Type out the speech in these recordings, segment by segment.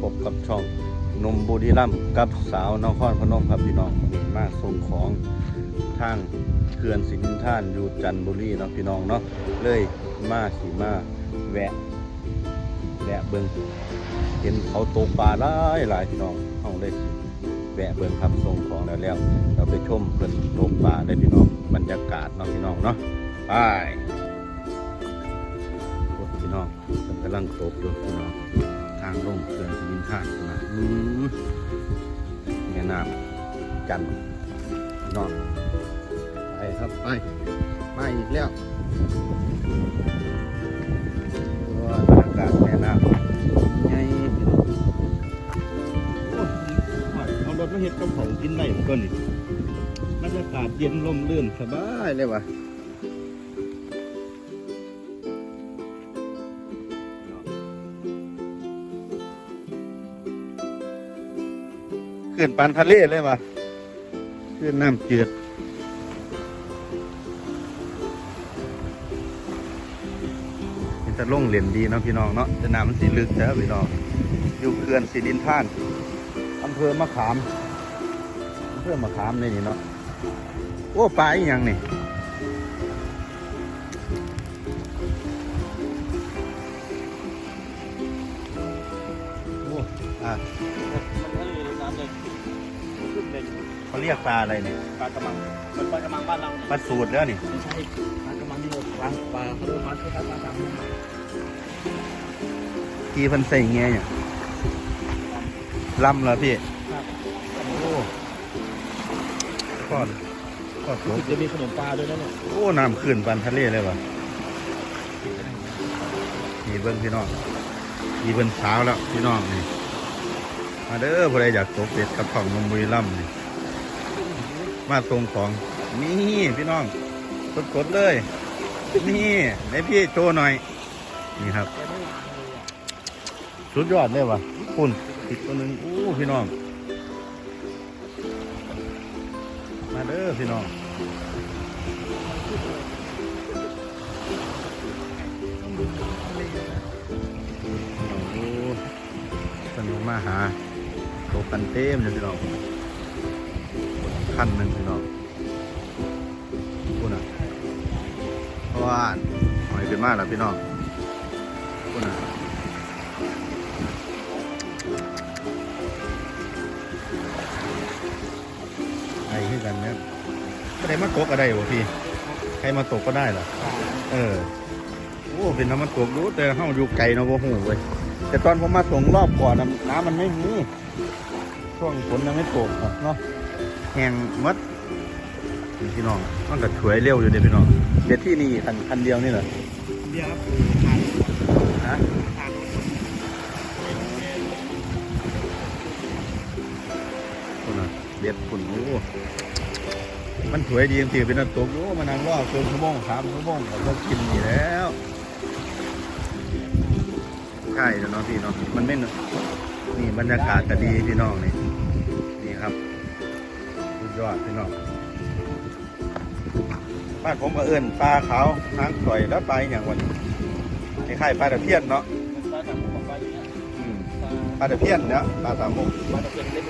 พบกับช่องหนมบุรีรัมย์กับสาวนครพนมครับพี่น้องวันนี้มากส่งของทางเขื่อนสินท่านอยู่จันทบุรีเนาะพี่น้องเนาะเลยมาสีมาแวะแวะเบิงเห็นเขาตกปลาหลายหลายพี่น้องเอาเลยแวะเบิงครับส่งของแล้วแล้ว เราไปชมเพิ่นตกปลาได้พี่น้องบรรยากาศเนาะพี่น้องเนาะไปพี่น้องกำลังตกอยู่พี่น้องางลงเขื่อนสิมินทานนะอืมแม่น้ำจันนองไปครับไปมาอีกแล้วว้าวบรรยากาศแม่น้ำไงพี่น้องโอ้ยเอารถมาเห็ดกับเขาวกินได้ผมก็นี่บรรยากาศเย็นลมเลื่นสบายเลยว่ะ ขึ้นปานทะเลเลยว่ะขึ้นน้ำจืดเป็นตะล่งเหรียญดีเนาะพี่น้องเนาะแต่น้ำมันสีลึกแล้วพี่น้องอยู่เขื่อนสีดินท่านอำเภอมะขามอำเภอมะขามเลยนี่เนาะโอ้ปลาอีหยังนี่โอ้อะ นก็อยู่ในน้ำเลยขึ้นเลยเขาเรียกปลาอะไรเนี่ยปลากระมังมันปลากระมังบ้านเราปลาสูตรแล้วนี่ไม่ใช่ปลากระมังที่เราปลาปลาเขาเรียกปลาคือปลากระมังทีเพันใส่เงี้ยเนี่ยลำเหรอพี่ครับโอ้ทอดทอดรู้สึกจะมีขนมปลาด้วยนะเนี่ยโอ้น้ำขึ้นปันทะเลเลยวะนี่เบิ้งพี่น้องนี่เบิ้งเช้าแล้วพี่น้องนี่ มาเด้อผู้ใดอยากตกเป็ดกับของนมบุรีล่ำนี่มาตรงของนี่พี่น้องกดๆเลย นี่ไหนพี่โชว์หน่อย นี่ครับ สุดยอดเลยวะคุณติดตัวหนึ่งอู้พี่น้อง มาเด้อพี่น้องโอ้สนุกมาหา ตกันเต็มเลยพี่น้องขั้นหนึ่งพี่น้องคุณอะเพราะว่าหอยเป็นมากแล้วพี่น้องคุณอะไอ้ที่กันเนี่ยก็ได้มาตกก็ได้บ่พี่ ใครมาตกก็ได้เหรอเออ โอ้ เป็นน้ำมันตกรู้แต่เฮาอยู่ไกลเนาะบ่ฮู้เว้ย แต่ตอนผมมาส่งรอบก่อนน่ะน้ำมันไม่มี ช่วงฝนยังไม่ตกอะเนาะแห้งหมดนี่พี่น้องมันก็ช่วยเร็วอยู่เด้พี่น้องเดี๋ยวที่นี่คันคันเดียวนี่เหรอเดียวครับฮะทานคุณน่ะเด็ดคุณโอ้มันสวยดีจริงๆเป็นน้ำตกโอ้มานั่งรอเกินชั่วโมงสามชั่วโมงเราก็กินนี่แล้ว ใช่แล้วเนาะพี่เนาะมันไม่นี่บรรยากาศก็ดีพี่น้องนี่นี่ครับสุดยอดพี่น้องบ้านผมก็เอื่นปลาขาวหางสวยแล้วปลาอย่างวันคล้ายๆปลาตะเพียนเนาะปลาสามมุมปลาตะเพียนเนี่ยปลาสามมุกปลาตะเพียนเล็ก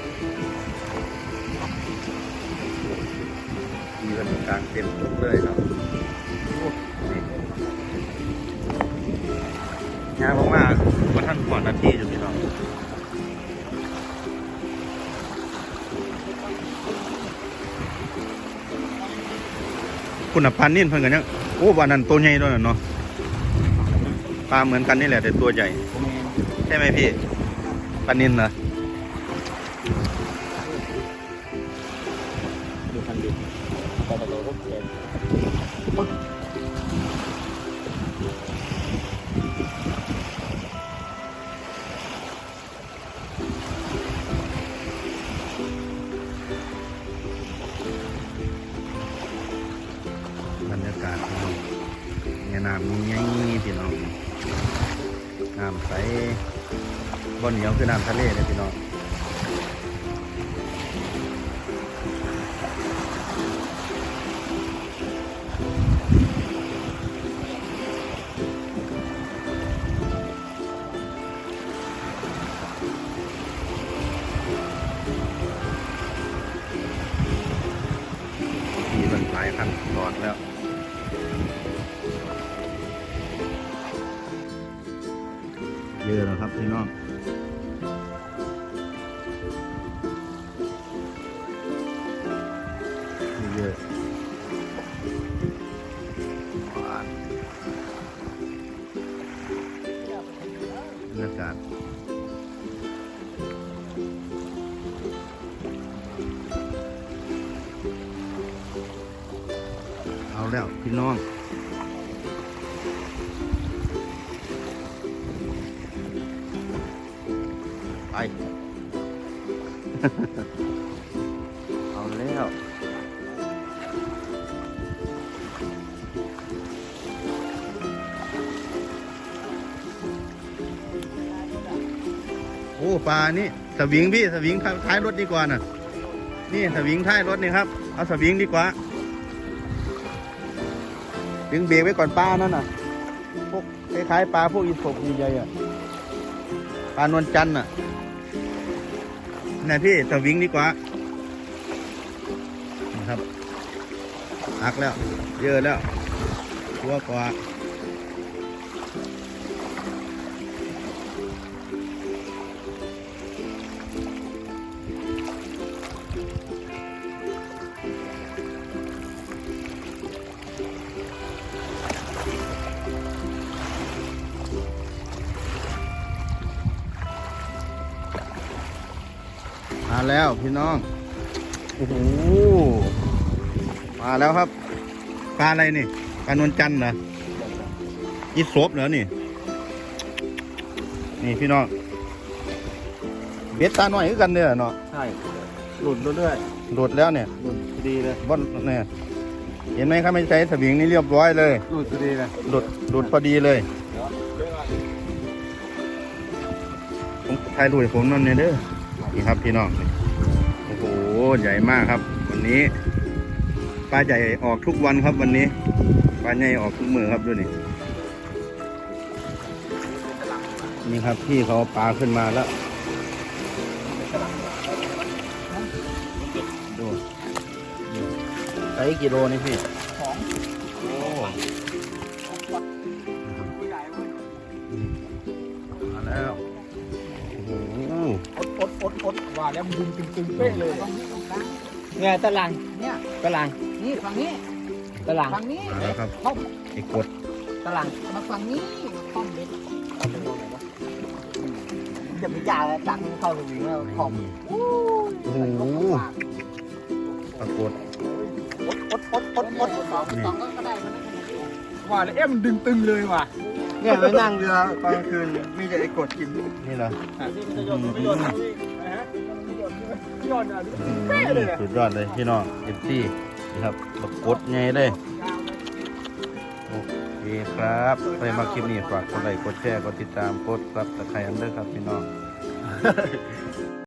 มีเป็นกลางเต็มทุกเลยเนาะโอ้นี่งานมากๆว่าท่านก่อนนาทีอยู่พี่น้องคุณพันนี่เพิ่นกันยังโอ้วันนั้นตัวใหญ่ด้วยน่ะเนาะปลาเหมือนกันนี่แหละแต่ตัวใหญ่ ใช่ไหมพี่ปลานินเหรอดูพันดิปลาตะโลรถเข็น ม่น้ำมีไงพี่น้องน้ำใสบ่อเหนียวคือน้ำทะเลเลยพี่น้อง เยอะแล้วครับพี่น้องเยอะบรรยากาศเอาแล้วพี่น้อง เอาแล้วโอ้ปลานี่สวิงพี่สวิงท้ายรถดีกว่าน่ะ นี่สวิงท้ายรถนี่ครับ เอาสวิงดีกว่าดึงเบรกไว้ก่อนปลานั่นน่ะ พวกคล้ายๆปลาพวกอีสบใหญ่ๆอะปลานวลจันทร์น่ะ นี่พี่สวิงดีกว่านะครับหักแล้ว เยอะแล้วตัวกว่า แล้วพี่น้อง โอ้โห มาแล้วครับปลาอะไรนี่ปลานวลจันทร์เหรออีสบเหรอนี่ นี่พี่น้อง เบ็ดตาหน่อยคือกันเนี่ยเนาะ ใช่ หลุดเรื่อยโดดแล้วเนี่ย ๆหลุดพอดีเลย บอนเนี่ยเห็นไหมครับไม่ใช้สวิงนี่เรียบร้อยเลย หลุดพอดีเลย หลุดหลุดพอดีเลย ผมถ่ายรูปให้ผมนั่นเนี่ยเด้อนี่ครับพี่น้องนี่โอ้โห ใหญ่มากครับ วันนี้ปลาใหญ่ออกทุกวันครับวันนี้ปลาใหญ่ออกทุกมือครับดูนี่นี่ครับพี่เขาปลาขึ้นมาแล้วดูนี่ไซส์กิโลนี่พี่ ว่าแล้วมันดึงตึงๆเป๊ะเลยเนี่ยตารางเนี่ยตารางนี่ฝั่งนี้ตารางฝั่งนี้มาแล้วครับเข้าไอ้กดตารางมาฝั่งนี้ป้อมเบ็ดเอาไปลงไหนวะจะมีจ่าจังเข้าสวิงแล้วขอบโอ้โหปรากฏอดอดอดอดอดสองสองก็ได้มันว่าแล้วเอ๊ะมันดึงตึงเลยว่ะ เนี่ยไปนั่งเรือตอนกลางคืนมีแต่ไอ้กดกินนี่เหรอประยชน์ประโยชน์นะฮะประโยชน์อะอืมสุดยอดเลยพี่น้องเอฟซีนะครับปรากดไงเลยโอเคครับใครมาคลิปนี้ฝากกดไลค์กดแชร์กดติดตามกดซับสไครต์อันเดอร์ครับพี่น้อง